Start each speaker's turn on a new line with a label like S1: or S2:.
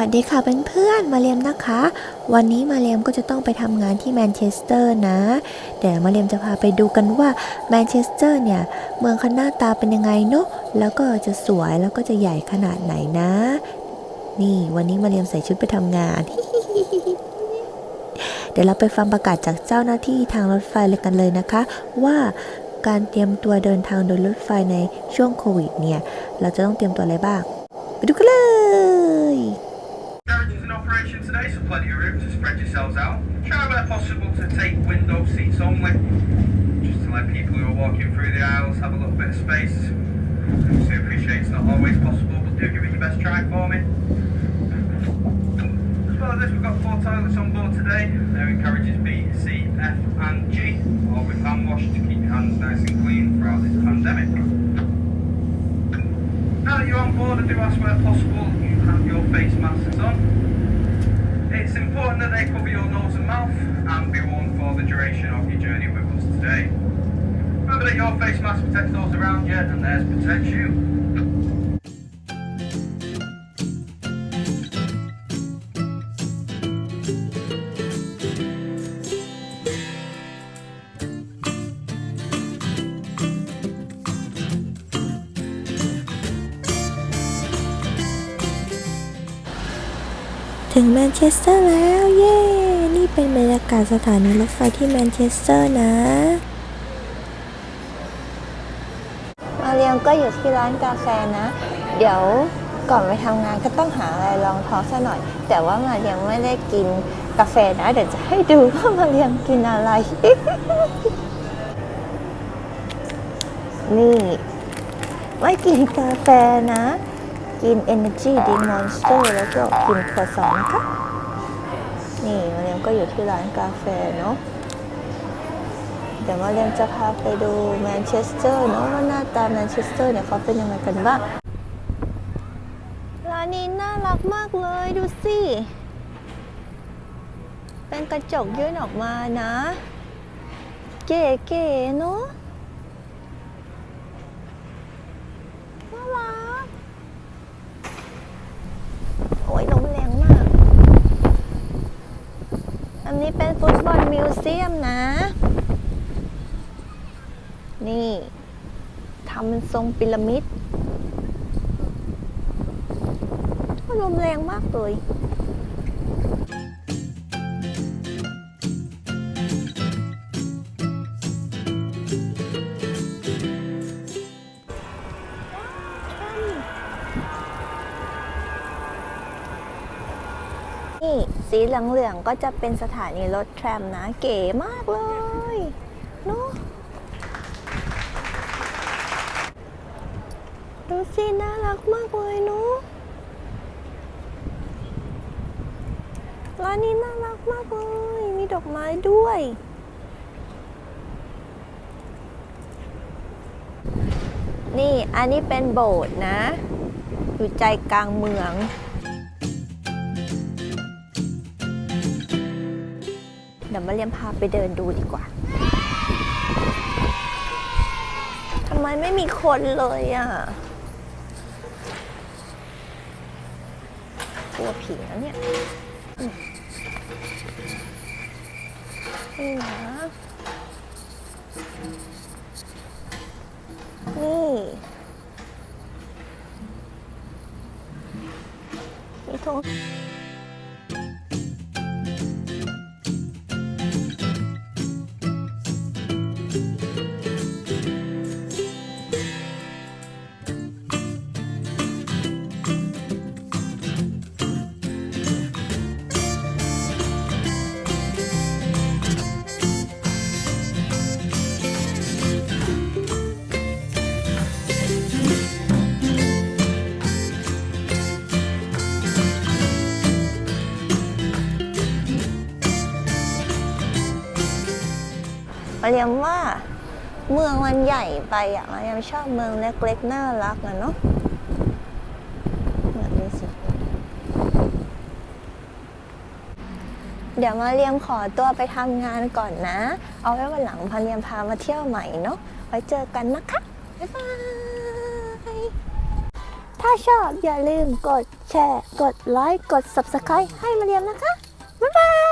S1: วัสดีค่ะเเพื่อนๆมาเรียมนะคะ วันนี้มาเรียมก็จะต้องไปทำงานที่แมนเชสเตอร์นะเดี๋ยวมาเรียมจะพาไปดูกันว่าแมนเชสเตอร์เนี่ยเมืองเขาหน้าตาเป็นยังไงเนาะแล้วก็จะสวยแล้วก็จะใหญ่ขนาดไหนนะ นี่วันนี้มาเรียมใส่ชุดไปทำงาน เดี๋ยวเราไปฟังประกาศจากเจ้าหน้าที่ทางรถไฟเลยกันเลยนะคะ ว่าการเตรียมตัวเดินทางโดยรถไฟในช่วงโควิดเนี่ยเราจะต้องเตรียมตัวอะไรบ้าง ไปดูกันเลย
S2: today, so plenty of room to spread yourselves out. Try where possible to take window seats only, just to let people who are walking through the aisles have a little bit of space. Obviously appreciate it's not always possible, but do give it your best try for me. As well as this, we've got four toilets on board today. They're in carriages B, C, F and G, all with hand wash to keep your hands nice and clean throughout this pandemic. Now that you're on board, I do ask where possible you have your face masks on. It's important that they cover your nose and mouth and be worn for the duration of your journey with us today. Remember that your face mask protects those around you and theirs protects you.
S1: ถึงแมนเชสเตอร์แล้ว เย้ นี่เป็นบรรยากาศสถานีรถไฟที่แมนเชสเตอร์นะ
S3: มาเรียมก็อยู่ที่ร้านกาแฟนะ เดี๋ยวก่อนไปทำงานก็ต้องหาอะไรรองท้องซะหน่อย แต่ว่ามาเรียมไม่ได้กินกาแฟนะ เดี๋ยวจะให้ดูว่ามาเรียมกินอะไร นี่ ไม่กินกาแฟนะ กิน Energy d Monster แล้วก็กินครัวซองนะคะนี่มาเรียมก็อยู่ที่ร้านกาแฟเนาะเดี๋ยวมาเรียนจะพาไปดูแมนเชสเตอร์เนาะว่าหน้าตาแมนเชสเตอร์เนี่ยเขาเป็นยังไงกันบ้าง ร้านนี้น่ารักมากเลยดูสิ เป็นกระจกยื่นออกมานะ เก๋ๆเนาะน่ารัก โอ้ยลมแรงมาก อั นี้เป็นฟุตบอลมิวเซียมนะ นี่ทำเป็นทรงพีระมิดลมแรงมากเลยนี่ สีเหลืองๆก็จะเป็นสถานีรถแทรมนะ เก๋มากเลยเนาะดูสิน่ารักมากเลยเนาะร้านนี้น่ารักมากเลย มีดอกไม้ด้วย นี่อันนี้เป็นโบสถ์นะ อยู่ใจกลางเมือง ดี๋ยวมาเรียมพาไปเดินดูดีกว่าทำไมไม่มีคนเลยอะกลัวผีนะเนี่ยนี่นะนี่มีธง มาเรียมว่าเมืองมันใหญ่ไปอะมาเรียมชอบเมืองเล็กๆน่ารักนะเนาะแบบนี้สิเดี๋ยวมาเรียมขอตัวไปทำงานก่อนนะ เอาไว้วันหลังพาเรียมพามาเที่ยวใหม่เนาะ ไว้เจอกันนะคะ บ๊ายบาย ถ้าชอบอย่าลืมกดแชร์ กดไลค์ กด Subscribe ให้มาเรียมนะคะ บ๊ายบาย